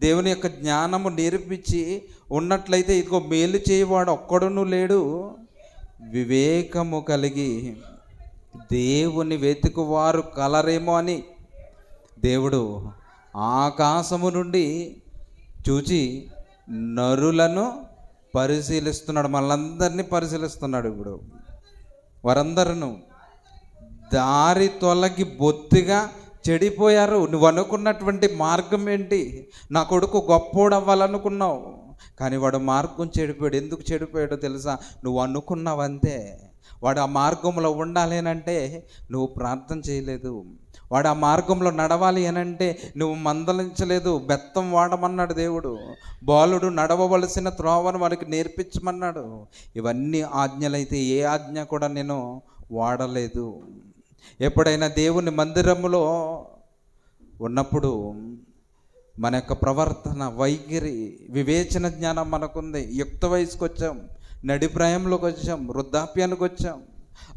దేవుని యొక్క జ్ఞానము నేర్పించి ఉన్నట్లయితే ఇదిగో మేలు చేయవాడు ఒక్కడును లేడు. వివేకము కలిగి దేవుని వెతుకువారు కలరేమో అని దేవుడు ఆకాశము నుండి చూచి నరులను పరిశీలిస్తున్నాడు. మనందరినీ పరిశీలిస్తున్నాడు ఇప్పుడు. వారందరూ దారి తొలగి బొత్తిగా చెడిపోయారు. నువ్వు అనుకున్నటువంటి మార్గం ఏంటి? నా కొడుకు గొప్పోడు అవ్వాలనుకున్నావు. కానీ వాడు మార్గం చెడిపోయాడు. ఎందుకు చెడిపోయాడో తెలుసా? నువ్వు అనుకున్నావంతే. వాడు ఆ మార్గంలో ఉండాలి అంటే నువ్వు ప్రార్థన చేయలేదు. వాడు ఆ మార్గంలో నడవాలి అనంటే నువ్వు మందలించలేదు. బెత్తం వాడమన్నాడు దేవుడు. బాలుడు నడవవలసిన త్రోవను వాడికి నేర్పించమన్నాడు. ఇవన్నీ ఆజ్ఞలైతే ఏ ఆజ్ఞ కూడా నేను వాడలేదు. ఎప్పుడైనా దేవుని మందిరములో ఉన్నప్పుడు మన యొక్క ప్రవర్తన వైఖరి వివేచన జ్ఞానం మనకుంది. యుక్త వయసుకు వచ్చాం నడిప్రాయంలోకి వచ్చాం వృద్ధాప్యానికి వచ్చాం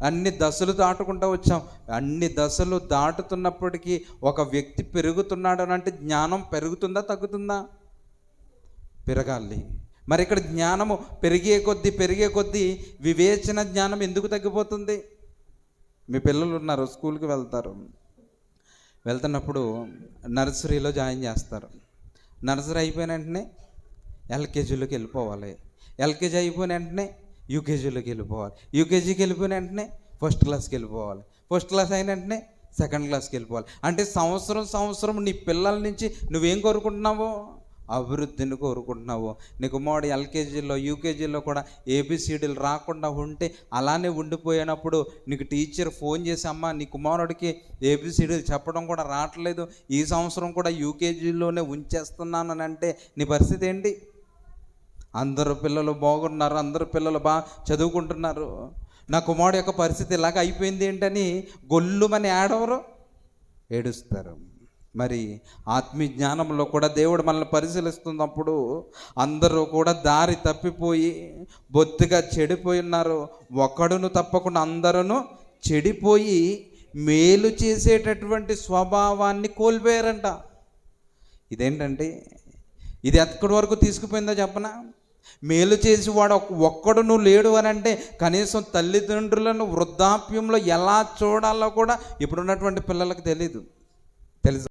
అన్ని దశలు దాటుకుంటూ వచ్చాం. అన్ని దశలు దాటుతున్నప్పటికీ ఒక వ్యక్తి పెరుగుతున్నాడు అని అంటే జ్ఞానం పెరుగుతుందా తగ్గుతుందా? పెరగాలి. మరి ఇక్కడ జ్ఞానము పెరిగే కొద్దీ పెరిగే కొద్దీ వివేచన జ్ఞానం ఎందుకు తగ్గిపోతుంది? మీ పిల్లలు ఉన్నారు స్కూల్కి వెళ్తారు. వెళ్తున్నప్పుడు నర్సరీలో జాయిన్ చేస్తారు. నర్సరీ అయిపోయిన వెంటనే ఎల్కేజీలోకి వెళ్ళిపోవాలి. ఎల్కేజీ అయిపోయిన వెంటనే యూకేజీలోకి వెళ్ళిపోవాలి. యూకేజీకి వెళ్ళిపోయిన వెంటనే ఫస్ట్ క్లాస్కి వెళ్ళిపోవాలి. ఫస్ట్ క్లాస్ అయిన వెంటనే సెకండ్ క్లాస్కి వెళ్ళిపోవాలి. అంటే సంవత్సరం సంవత్సరం నీ పిల్లల నుంచి నువ్వేం కోరుకుంటున్నావో అభివృద్ధిని కోరుకుంటున్నావు. నీకు మోడీ ఎల్కేజీలో యూకేజీలో కూడా ఏబిసిడీలు రాకుండా ఉంటే అలానే ఉండిపోయినప్పుడు నీకు టీచర్ ఫోన్ చేసి అమ్మ నీ కుమారుడికి ఏబిసిడీలు చెప్పడం కూడా రావట్లేదు. ఈ సంవత్సరం కూడా యూకేజీలోనే ఉంచేస్తున్నాను అని అంటే నీ పరిస్థితి ఏంటి? అందరు పిల్లలు బాగున్నారు అందరు పిల్లలు బాగా చదువుకుంటున్నారు. నా కుమారుడు యొక్క పరిస్థితి ఇలాగ అయిపోయింది ఏంటని గొల్లుమని ఏడవరు? ఏడుస్తారు. మరి ఆత్మీయ జ్ఞానంలో కూడా దేవుడు మనల్ని పరిశీలిస్తున్నప్పుడు అందరూ కూడా దారి తప్పిపోయి బొత్తిగా చెడిపోయి ఉన్నారు. ఒకడును తప్పకుండా అందరూ చెడిపోయి మేలు చేసేటటువంటి స్వభావాన్ని కోల్పోయారంట. ఇదేంటంటే ఇది ఎక్కడి వరకు తీసుకుపోయిందో చెప్పనా? మేలు చేసి వాడు ఒక్కడును లేడు అని అంటే కనీసం తల్లిదండ్రులను వృద్ధాప్యంలో ఎలా చూడాలో కూడా ఇప్పుడున్నటువంటి పిల్లలకు తెలీదు. తెలుసు?